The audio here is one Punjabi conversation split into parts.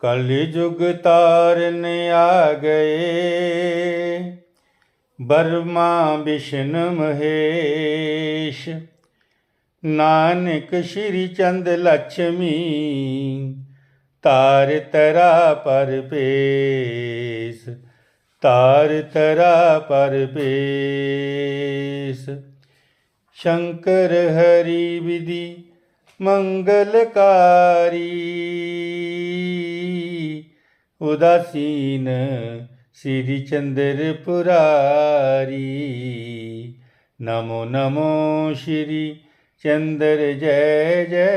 ਕਲਯੁਗ ਤਾਰਨ ਆ ਗਏ ਬਰਮਾ ਵਿਸ਼ਨ ਮਹੇਸ਼। ਨਾਨਕ ਸ਼੍ਰੀ ਚੰਦ ਲక్ష్ਮੀ ਤਾਰ ਤਰਾ ਪਰਪੇਸ ਤਾਰ ਤਰਾ ਪਰਪੇਸ ਸ਼ੰਕਰ ਹਰੀ ਵਿਧੀ ਮੰਗਲਕਾਰੀ ਉਦਾਸੀਨ ਸ੍ਰੀ ਚੰਦਰ ਪੁਰਾਰੀ ਨਮੋ ਨਮੋ ਸ਼੍ਰੀ ਚੰਦਰ ਜੈ ਜੈ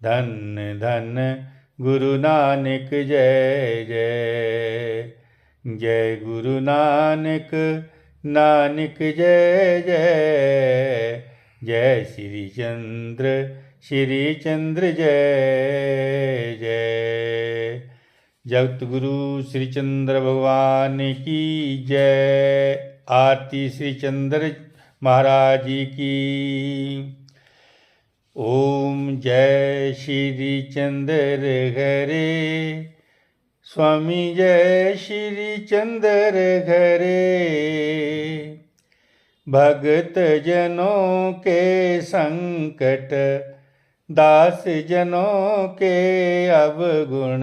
ਧੰਨ ਧੰਨ ਗੁਰੂ ਨਾਨਕ ਜੈ ਜੈ ਜੈ ਗੁਰੂ ਨਾਨਕ ਨਾਨਕ ਜੈ ਜੈ जय श्री चंद्र श्री चंद्र जय जय जगत गुरु श्री चंद्र भगवान की जय आरती श्री चंद्र महाराज जी की ओम जय श्री चंद्र घरे स्वामी जय श्री चंद्र घरे भगत जनों के संकट दास जनों के अवगुण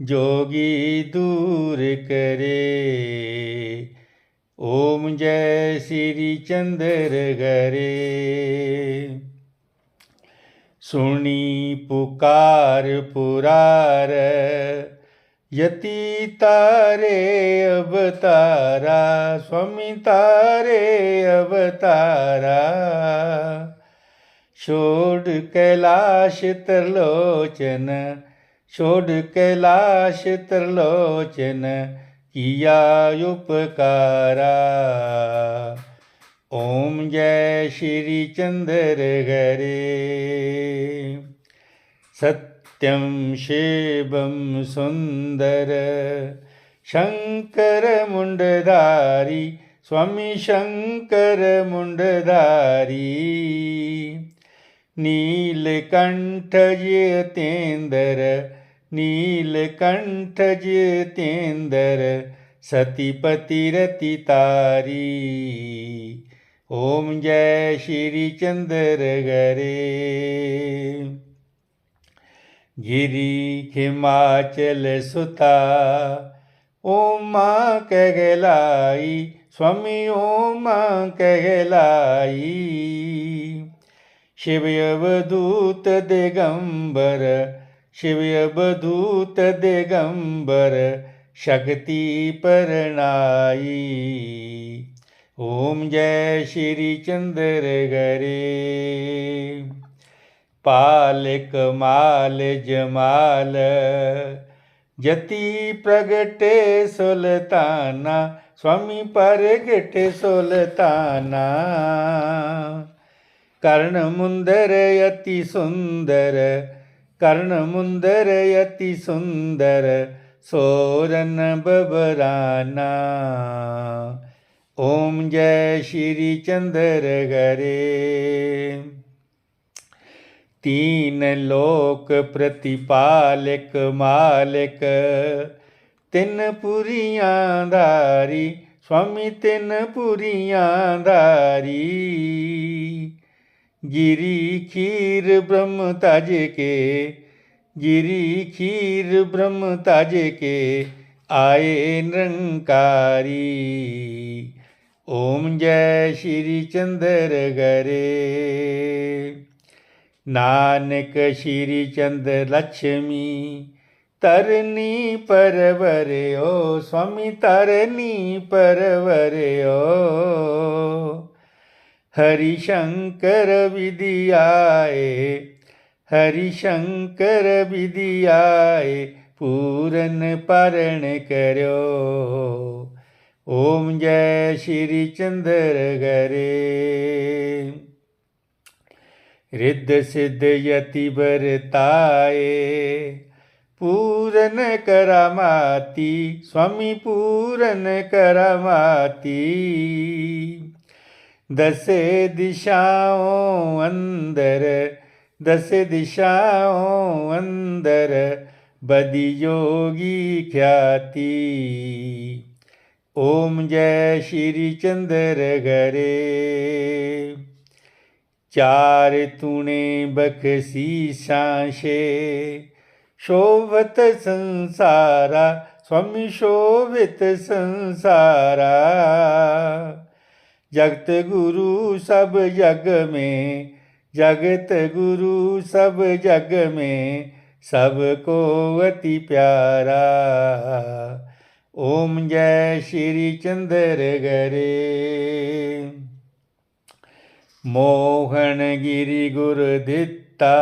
जोगी दूर करे ओम जय श्री चंद्र घरे सुनी पुकार पुरार यति तारे अवतारा स्वामी तारे अवतारा छोड़ कैलाश त्रिलोचन छोड़ कैलाश त्रिलोचन किया उपकारा ओम जय श्री चंद्र घरे नित्यं शेवं सुन्दर। शङ्करमुण्डधारी स्वामी शङ्करमुण्डधारी दारी नीलकण्ठ येन्दर ॐ जय श्रीचन्द्रगरे गरे गिरी हिमाचल सुता ओमा कहलाई स्वामी ओमा कहलाई शिव अवधूत दिगंबर शिव अवधूत दिगंबर शक्ति परनाई ओम जय श्री चंद्र गरे ਪਾਲਿਕ ਮਾਲ ਜਮਾਲ, ਜਤੀ ਪ੍ਰਗਟੇ ਸੁਲਤਾਨਾ, ਸਵਾਮੀ ਪ੍ਰਗਟੇ ਸੁਲਤਾਨਾ। ਕਰਨ ਮੁੰਦਰ ਅਤੀ ਸੁੰਦਰ, ਕਰਨ ਮੁੰਦਰ ਅਤੀ ਸੁੰਦਰ, ਸੋਰਨ ਬਬਰਾਨਾ। ਓਮ ਜੈ ਸ਼੍ਰੀ ਚੰਦਰ ਗਰੇ। तीन लोक प्रतिपालक मालिक ਤਿੰਨ ਪੁਰੀਆਂ ਧਾਰੀ ਸੁਆਮੀ ਤਿੰਨ ਪੁਰੀਆਂ ਧਾਰੀ ਗਿਰੀ ਖੀਰ ਬ੍ਰਹਮ ਤਜ ਕੇ ਗਿਰੀ ਖੀਰ ਬ੍ਰਹਮ ਤਜ ਕੇ ਆਏ ਨਿਰੰਕਾਰੀ ਓਮ ਜੈ ਸ਼੍ਰੀ ਚੰਦਰ ਗਰੇ ਨਾਨਕ ਸ਼੍ਰੀ ਚੰਦਰ ਲక్ష్ਮੀ ਤਰਨੀ ਪਰਵਰਿਓ, ਸਵਾਮੀ ਤਰਨੀ ਪਰਵਰਿਓ। ਹਰੀ ਸ਼ੰਕਰ ਵਿਦਿਆਏ ਹਰੀ ਸ਼ੰਕਰ ਵਿਦਿਆਏ ਪੂਰਨ ਪਰਣ ਕਰਿਓ। ਓਮ ਜੈ ਸ਼੍ਰੀ ਚੰਦਰ ਗਰੇ। ਰਿੱਧ ਸਿੱਧ ਯਤੀ ਵਰਤਾਏ ਪੂਰਨ ਕਰਮਾਤੀ ਸੁਆਮੀ ਪੂਰਨ ਕਰਮਾਤੀ ਦਸੇ ਦਿਸ਼ਾਓਂ ਅੰਦਰ दस दिशाओं अंदर बदी योगी ख्याति ओम जय श्री चंद्र गरे ਚਾਰ ਤੂਨੇ ਬਖਸੀਸਾਂ ਛੇ ਸ਼ੋਭਤ ਸੰਸਾਰਾ ਸਵਮੀ ਸ਼ੋਭਿਤ ਸੰਸਾਰਾ। ਜਗਤ ਗੁਰੂ ਸਭ ਜਗ ਮੇ, ਜਗਤ ਗੁਰੂ ਸਭ ਜਗ ਮੇ, ਸਭ ਕੋ ਅਤੀ ਪਿਆਰਾ। ਓਮ ਜੈ ਸ਼੍ਰੀ ਚੰਦਰ ਗਰੇ। ਮੋਹਣਗਿਰੀ ਗੁਰ ਦਿੱਤਾ,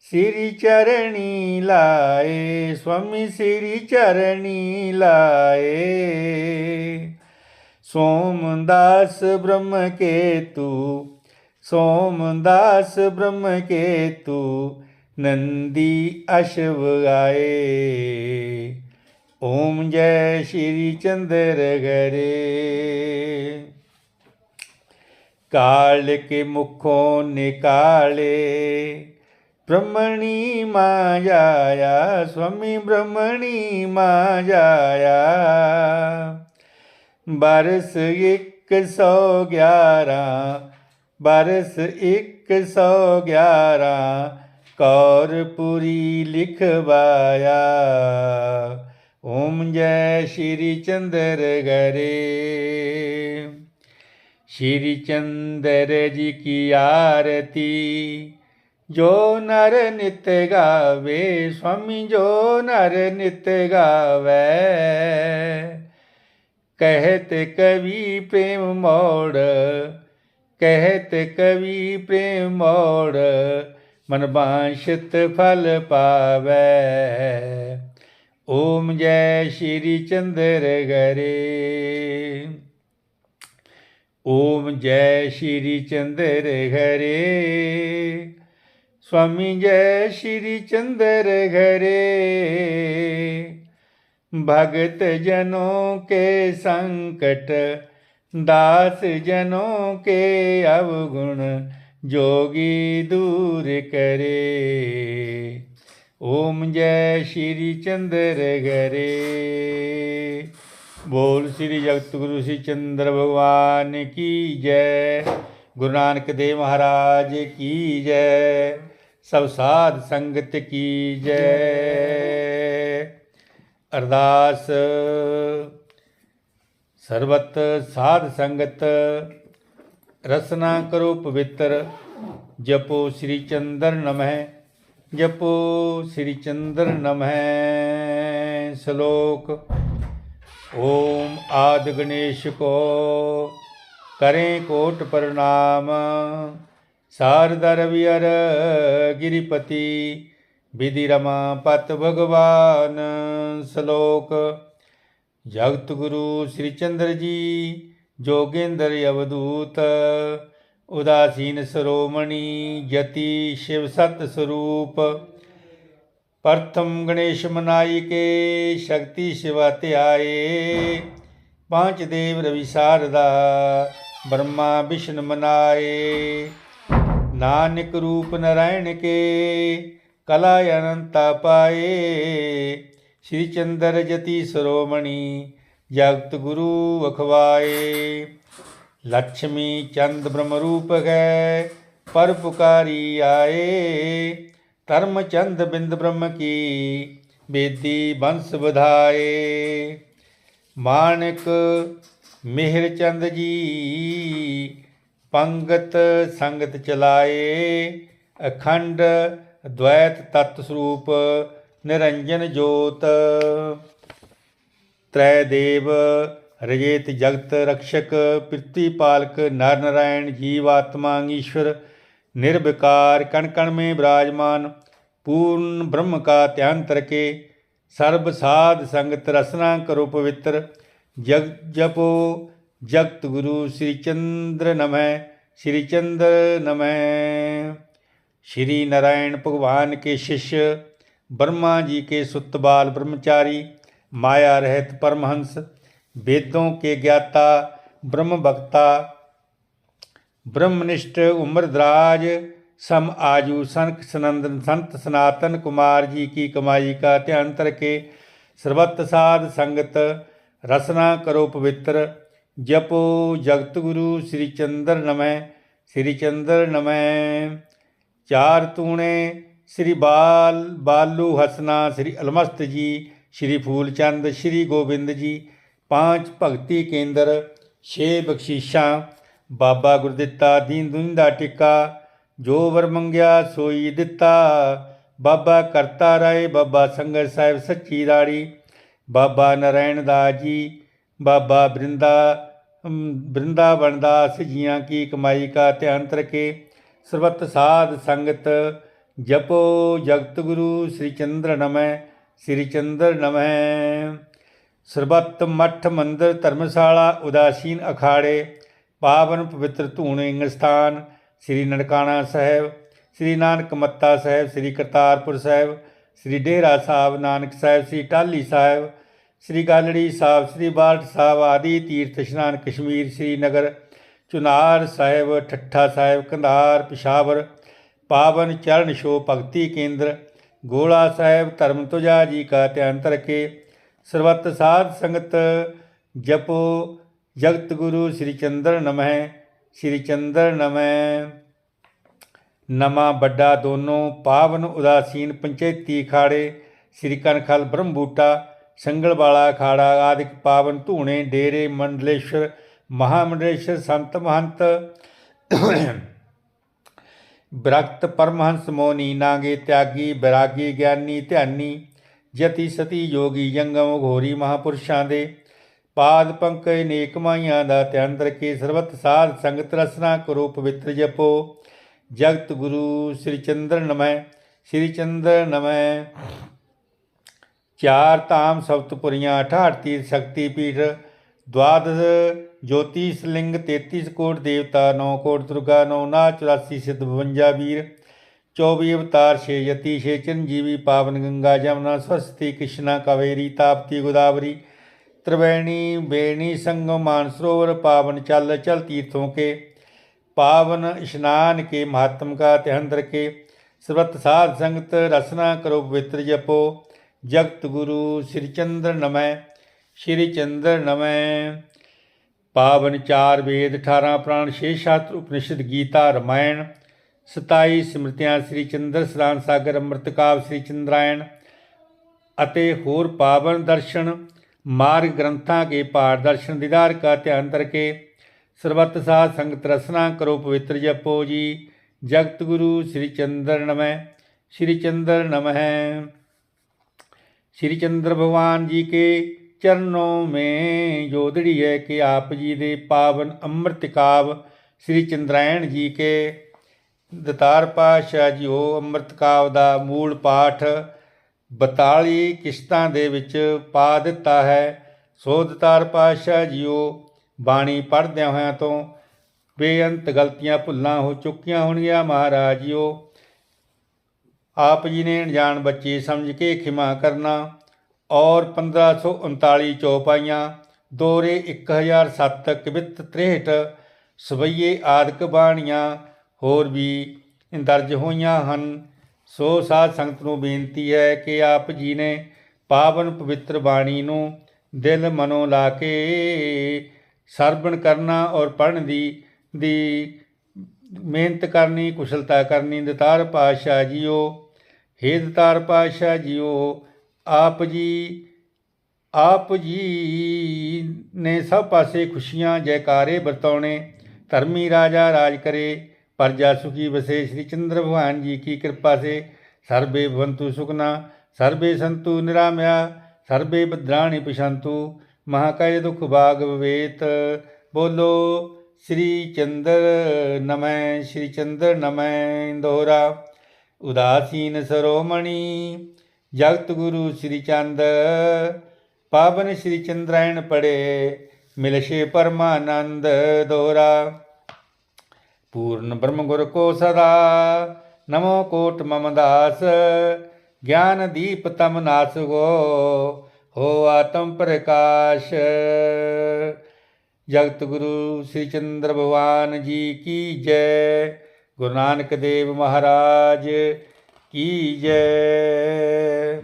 ਸ੍ਰੀ ਚਰਣੀ ਲਾਏ ਸੁਆਮੀ ਸ੍ਰੀ ਚਰਣੀ ਲਾਏ। ਸੋਮਦਾਸ ਬ੍ਰਹਮ ਕੇਤੂ ਸੋਮਦਾਸ ਬ੍ਰਹਮ ਕੇਤੂ ਨੰਦੀ ਅਸ਼ਵ ਆਏ। ਓਮ ਜੈ ਸ਼੍ਰੀ ਚੰਦਰ ਗਰੇ। ਕਾਲ ਕੇ ਮੁਖੋਂ ਨਿਕਾਲੇ। ਬ੍ਰਹਮਣੀ ਮਾਇਆ ਸੁਆਮੀ ਬ੍ਰਹਮਣੀ ਮਾਇਆ ਬਰਸ 111 ਬਰਸ 111 ਕੌਰਪੁਰੀ ਲਿਖਵਾਇਆ। ਓਮ ਜੈ ਸ਼੍ਰੀ ਚੰਦਰ ਗਰੇ। श्री चंद्र गरे श्री चंद्र जी की आरती जो नर नित गावे स्वामी जो नर नित गावे कहत कवि प्रेम मोड़ कहत कवि प्रेम मोड़ मन बांशित फल पावे ओम जय श्री चंद्र गरे ओम जय श्री चंद्र हरे स्वामी जय श्री चंद्र हरे भगत जनों के संकट दास जनों के अवगुण जोगी दूर करे ओम जय श्री चंद्र गरे ਬੋਲ ਸ੍ਰੀ ਜਗਤਗੁਰੂ ਸ੍ਰੀ ਚੰਦਰ ਭਗਵਾਨ ਕੀ ਜੈ। ਗੁਰੂ ਨਾਨਕ ਦੇਵ ਮਹਾਰਾਜ ਕੀ ਜੈ। ਸਭ ਸਾਧ ਸੰਗਤ ਕੀ ਜੈ। ਅਰਦਾਸ ਸਰਬਤ ਸਾਧ ਸੰਗਤ, ਰਸਨਾ ਕਰੋ ਪਵਿੱਤਰ। ਜਪੋ ਸ੍ਰੀ ਚੰਦਰ ਨਮਹਿ, ਜਪੋ ਸ੍ਰੀ ਚੰਦਰ ਨਮਹਿ। ਸ਼ਲੋਕ ਓਮ ਆਦ ਗਣੇਸ਼ ਕੋ ਕਰੇ ਕੋਟ ਪ੍ਰਣਾਮ ਸਾਰਦਾ ਰਵਿਅਰ ਗਿਰਿਪਤੀ ਵਿਧਿ ਰਮਾ ਪਤ ਭਗਵਾਨ ਸ਼ਲੋਕ ਜਗਤ ਗੁਰੂ ਸ੍ਰੀ ਚੰਦਰ ਜੀ ਜੋਗੇਂਦਰ ਅਵਧੂਤ ਉਦਾਸੀਨ ਸਰੋਮਣੀ ਜਤੀ ਸ਼ਿਵ ਸਤ ਸਰੂਪ ਪ੍ਰਥਮ ਗਣੇਸ਼ ਮਨਾਈ ਕੇ ਸ਼ਕਤੀ ਸ਼ਿਵਾ ਧਿਆਏ। ਪਾਂਚ ਦੇਵ ਰਵि ਸਾਰਦਾ, ਬ੍ਰਹਮਾ ਵਿਸ਼ਨ ਮਨਾਏ। ਨਾਨਕ ਰੂਪ ਨਰਾਇਣ ਕੇ, ਕਲਾ ਅਨੰਤਾ ਪਾਏ। ਸ੍ਰੀ ਚੰਦਰ ਜਤੀ ਸਰੋਮਣੀ, ਜਗਤ ਗੁਰੂ ਅਖਵਾਏ। ਲక్ష్ਮੀ ਚੰਦ ਬ੍ਰਹਮ ਰੂਪ ਹੈ ਪਰ ਪੁਕਾਰੀ ਆਏ। ਧਰਮ ਚੰਦ ਬਿੰਦ ਬ੍ਰਹਮ ਕੀ, ਬੇਦੀ ਬੰਸ ਵਧਾਏ। ਮਾਨਕ ਮਿਹਰ ਚੰਦ ਜੀ, ਪੰਗਤ ਸੰਗਤ ਚਲਾਏ। ਅਖੰਡ ਅਦ્વੈਤ ਤਤ ਸਰੂਪ ਨਿਰੰਜਨ ਜੋਤ। ਤ੍ਰੈ ਦੇਵ ਰਜੇਤ ਜਗਤ ਰਕਸ਼ਕ ਪ੍ਰਿਤੀਪਾਲਕ ਨਰ ਨਾਰਾਇਣ ਜੀਵ ਆਤਮਾ ਈਸ਼ਵਰ निर्विकार कण कण में विराजमान, पूर्ण ब्रह्म का ध्यान करके सर्व साध संगत रसना करो पवित्र जग जपो, जगत गुरु श्री चंद्र नमः श्री चंद्र नमः। श्री नारायण भगवान के शिष्य, ब्रह्मा जी के सुतबाल ब्रह्मचारी, माया रहित परमहंस, वेदों के ज्ञाता, ब्रह्म भक्ता ब्रह्मनिष्ठ उम्रदराज सम आजू संत सनंदन संत सनातन कुमार जी की कमाई का ध्यान करके ਸਰਬੱਤ ਸਾਧ ਸੰਗਤ ਰਸਨਾ ਕਰੋ ਪਵਿੱਤਰ ਜਪੋ ਜਗਤ ਗੁਰੂ ਸ੍ਰੀ ਚੰਦਰ ਨਮੈ ਸ੍ਰੀ ਚੰਦਰ ਨਮੈ ਚਾਰ ਤੂਣੇ ਸ੍ਰੀ ਬਾਲ ਬਾਲੂ ਹਸਨਾ ਸ੍ਰੀ ਅਲਮਸਤ ਜੀ ਸ੍ਰੀ ਫੂਲਚੰਦ ਸ੍ਰੀ ਗੋਬਿੰਦ ਜੀ ਪਾਂਚ ਭਗਤੀ ਕੇਂਦਰ ਛੇ ਬਖਸ਼ੀਸ਼ਾਂ ਬਾਬਾ ਗੁਰਦਿੱਤਾ ਦੀਨ ਦੁਨੀ ਦਾ ਟਿੱਕਾ ਜੋ ਵਰ ਮੰਗਿਆ ਸੋਈ ਦਿੱਤਾ। ਬਾਬਾ ਕਰਤਾ ਰਾਏ ਬਾਬਾ ਸੰਗਤ ਸਾਹਿਬ ਸੱਚੀ ਰਾੜੀ। ਬਾਬਾ ਨਰੈਣ ਦਾਸ ਜੀ ਬਾਬਾ ਬ੍ਰਿੰਦਾ ਅਮ, ਬ੍ਰਿੰਦਾਵਨ ਦਾਸ ਜੀਆਂ ਕੀ ਕਮਾਈ ਕਾ ਧਿਆਨ ਤਰਕੇ। ਸਰਬਤ ਸਾਧ ਸੰਗਤ ਜਪੋ ਜਗਤ ਗੁਰੂ ਸ੍ਰੀ ਚੰਦਰ ਨਮੈ ਸ੍ਰੀ ਚੰਦਰ ਨਮੈ। ਸਰਬੱਤ ਮੱਠ ਮੰਦਰ ਧਰਮਸ਼ਾਲਾ ਉਦਾਸੀਨ ਅਖਾੜੇ ਪਾਵਨ ਪਵਿੱਤਰ ਧੂਣ ਸਥਾਨ ਸ੍ਰੀ ਨਨਕਾਣਾ ਸਾਹਿਬ, ਸ੍ਰੀ ਨਾਨਕ ਮੱਤਾ ਸਾਹਿਬ, ਸ੍ਰੀ ਕਰਤਾਰਪੁਰ ਸਾਹਿਬ, ਸ੍ਰੀ ਡੇਰਾ ਸਾਹਿਬ, ਨਾਨਕ ਸਾਹਿਬ, ਸ੍ਰੀ ਟਾਹਲੀ ਸਾਹਿਬ, ਸ੍ਰੀ ਗਾਲੜੀ ਸਾਹਿਬ, ਸ੍ਰੀ ਬਾਲਟ ਸਾਹਿਬ ਆਦਿ ਤੀਰਥ ਇਸ਼ਨਾਨ ਕਸ਼ਮੀਰ, ਸ੍ਰੀ ਨਗਰ ਚੁਨਾਰ ਸਾਹਿਬ, ਠੱਠਾ ਸਾਹਿਬ, ਕੰਧਾਰ, ਪਿਸ਼ਾਵਰ, ਪਾਵਨ ਚਰਨ ਸ਼ੋ ਭਗਤੀ ਕੇਂਦਰ, ਗੋਲਾ ਸਾਹਿਬ, ਧਰਮ ਤੁਜਾ ਜੀ ਕਾ ਧਿਆਨ ਤਰਕੇ ਸਰਬੱਤ ਸਾਧ ਸੰਗਤ ਜਪੋ ਜਗਤ ਗੁਰੂ ਸ੍ਰੀ ਚੰਦਰ ਨਮਹਿ, ਸ੍ਰੀ ਚੰਦਰ ਨਮੈ ਨਮਾ ਵੱਡਾ ਦੋਨੋਂ ਪਾਵਨ ਉਦਾਸੀਨ ਪੰਚੈਤੀ ਖਾੜੇ ਸ੍ਰੀ ਕਨਖਲ ਬ੍ਰਹਮ ਬੂਟਾ ਸੰਗਲ ਵਾਲਾ ਖਾੜਾ ਆਦਿਕ ਪਾਵਨ ਧੂਣੇ, ਡੇਰੇ ਮੰਡਲੇਸ਼ਵਰ ਮਹਾਮੰਡਲੇਸ਼ਵਰ ਸੰਤ ਮਹੰਤ। ਬ੍ਰਖਤ ਪਰਮਹੰਸ ਮੋਨੀ, ਨਾਗੇ ਤਿਆਗੀ, ਬੈਰਾਗੀ, ਗਿਆਨੀ, ਧਿਆਨੀ, ਜਤੀ ਸਤੀ ਯੋਗੀ ਜੰਗਮ, ਘੋਰੀ, ਮਹਾਪੁਰਸ਼ਾਂ ਦੇ ਪਾਦ ਪੰਕਜ ਨੇਕ ਮਾਈਆਂ ਦਾ ਧਿਆਨ ਰੱਖੇ ਸਰਬਤ ਸਾਧ ਸੰਗਤ ਰਸਨਾ ਕਰੋ ਪਵਿੱਤਰ ਜਪੋ। ਜਗਤ ਗੁਰੂ ਸ੍ਰੀ ਚੰਦਰ ਨਮੈ, ਸ੍ਰੀ ਚੰਦਰ ਨਮੈ। ਚਾਰ ਧਾਮ ਸਪਤਪੁਰੀਆਂ 68 ਤੀਰਥ ਸ਼ਕਤੀ ਪੀਠ, ਦਵਾਦਸ਼ ਜੋਤੀਸ਼ ਲਿੰਗ 33 ਕੋਟ ਦੇਵਤਾ 9 ਕੋਟ ਦੁਰਗਾ 9 ਨਾ 84 ਸਿੱਧ 52 ਵੀਰ 24 ਅਵਤਾਰ ਛੇ ਯਤੀ ਛੇ ਚੰਜੀਵੀ ਪਾਵਨ ਗੰਗਾ, ਜਮਨਾ ਸਰਸਤੀ ਕ੍ਰਿਸ਼ਨਾ, ਕਾਵੇਰੀ, ਤਾਪਤੀ, ਗੋਦਾਵਰੀ त्रिवेणी बेणी संगम मानसरोवर पावन चल चल तीर्थों के पावन स्नान के महात्म का ध्यान रखे सर्वत साध संगत रसना करो पवित्र जपो जगत गुरु श्री चंद्र नमः श्री चंद्र नमः पावन चार वेद अठारह प्राण छे शास्त्र उपनिषद गीता रामायण ਸਤਾਈ ਸਿਮਰਤੀਆਂ ਸ੍ਰੀ ਚੰਦਰ ਸਦਾਨ ਸਾਗਰ ਅੰਮ੍ਰਿਤ ਕਾਵ ਸ੍ਰੀ ਚੰਦਰਾਇਣ ਅਤੇ ਹੋਰ ਪਾਵਨ ਦਰਸ਼ਨ ਮਾਰਗ ਗ੍ਰੰਥਾਂ ਕੇ ਪਾਠ ਦਰਸ਼ਨ ਦੀਦਾਰ ਕਾ ਧਿਆਨ ਕਰਕੇ ਸਰਬੱਤ ਸਾਧ ਸੰਗਤ ਰਸਨਾ ਕਰੋ ਪਵਿੱਤਰ ਜਪੋ ਜੀ ਜਗਤ ਗੁਰੂ ਸ੍ਰੀ ਚੰਦਰ ਨਮੈ ਸ੍ਰੀ ਚੰਦਰ ਨਮਹਿ श्री चंद्र भगवान जी के चरणों में जोदड़ी है कि आप जी दे पावन अमृत काव श्री चंद्रायण जी के ਦਤਾਰ ਪਾਤਸ਼ਾਹ ਜੀਓ ਅੰਮ੍ਰਿਤ ਕਾਵ ਦਾ ਮੂਲ ਪਾਠ 42 ਕਿਸ਼ਤਾਂ ਦੇ ਵਿੱਚ ਪਾ ਦਿੱਤਾ ਹੈ। ਸੋਧਤਾਰ ਪਾਤਸ਼ਾਹ ਜੀਓ, ਬਾਣੀ ਪੜ੍ਹਦਿਆਂ ਹੋਇਆਂ ਤੋਂ ਬੇਅੰਤ ਗਲਤੀਆਂ ਭੁੱਲਾਂ ਹੋ ਚੁੱਕੀਆਂ ਹੋਣਗੀਆਂ ਮਹਾਰਾਜ ਜੀਓ। ਆਪ ਜੀ ਨੇ ਅਣਜਾਣ ਬੱਚੇ ਸਮਝ ਕੇ ਖਿਮਾ ਕਰਨਾ, ਔਰ 1539 ਚੌਪਾਈਆਂ, ਦੋਰੇ 1007 ਕਵਿਤ 63 ਸਵਈਏ ਆਦਿਕ ਬਾਣੀਆਂ ਹੋਰ ਵੀ ਦਰਜ ਹੋਈਆਂ ਹਨ। ਸੋ ਸਾਧ ਸੰਗਤ ਨੂੰ ਬੇਨਤੀ ਹੈ ਕਿ ਆਪ ਜੀ ਨੇ ਪਾਵਨ ਪਵਿੱਤਰ ਬਾਣੀ ਨੂੰ ਦਿਲ ਮਨੋ ਲਾ ਕੇ ਸਰਵਣ ਕਰਨਾ ਔਰ ਪੜ੍ਹਨ ਦੀ ਦੀ ਮਿਹਨਤ ਕਰਨੀ, ਕੁਸ਼ਲਤਾ ਕਰਨੀ ਦਤਾਰ ਪਾਤਸ਼ਾਹ ਜੀਓ, ਹੇ ਦਤਾਰ ਪਾਤਸ਼ਾਹ ਜੀਓ, ਆਪ ਜੀ ਆਪ ਜੀ ਨੇ ਸਭ ਪਾਸੇ ਖੁਸ਼ੀਆਂ, ਜੈਕਾਰੇ ਵਰਤਾਉਣੇ, ਧਰਮੀ ਰਾਜਾ ਰਾਜ ਕਰੇ प्रजा सुखी बसे श्री चंद्र भगवान जी की कृपा से सर्वे भवंतु सुखना सर्वे संतु निरामया सर्वे भद्राणि पशंतु महाकाय दुख भाग विवेत बोलो श्री चंद्र नमः श्री चंद्र नमः दोहरा उदासीन सरोमणि जगत गुरु श्री चंद पावन श्री चंद्रायण पड़े मिलशे परमानंद दोहरा ਪੂਰਨ ਬ੍ਰਹਮ ਗੁਰ ਕੋ ਸਦਾ, ਨਮੋ ਕੋਟ ਮਮ ਦਾਸ, ਗਿਆਨ ਦੀਪ ਤਮ ਨਾਸਗੋ ਹੋ ਆਤਮ ਪ੍ਰਕਾਸ਼। ਜਗਤ ਗੁਰੂ ਸ੍ਰੀ ਚੰਦਰ ਭਗਵਾਨ ਜੀ ਕੀ ਜੈ, ਗੁਰੂ ਨਾਨਕ ਦੇਵ ਮਹਾਰਾਜ ਕੀ ਜੈ।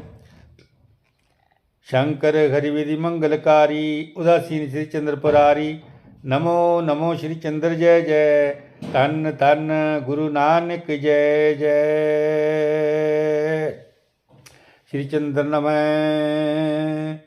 ਸ਼ੰਕਰ ਹਰਿਵਿਧੀ ਮੰਗਲਕਾਰੀ, ਉਦਾਸੀਨ ਸ੍ਰੀ ਚੰਦਰ ਪੁਰਾਰੀ, ਨਮੋ ਨਮੋ ਸ੍ਰੀ ਚੰਦਰ ਜੈ ਜੈ। ਧੰਨ ਧੰਨ ਗੁਰੂ ਨਾਨਕ ਜੈ ਜੈ। ਸ੍ਰੀ ਚੰਦਰ ਨਮੈ।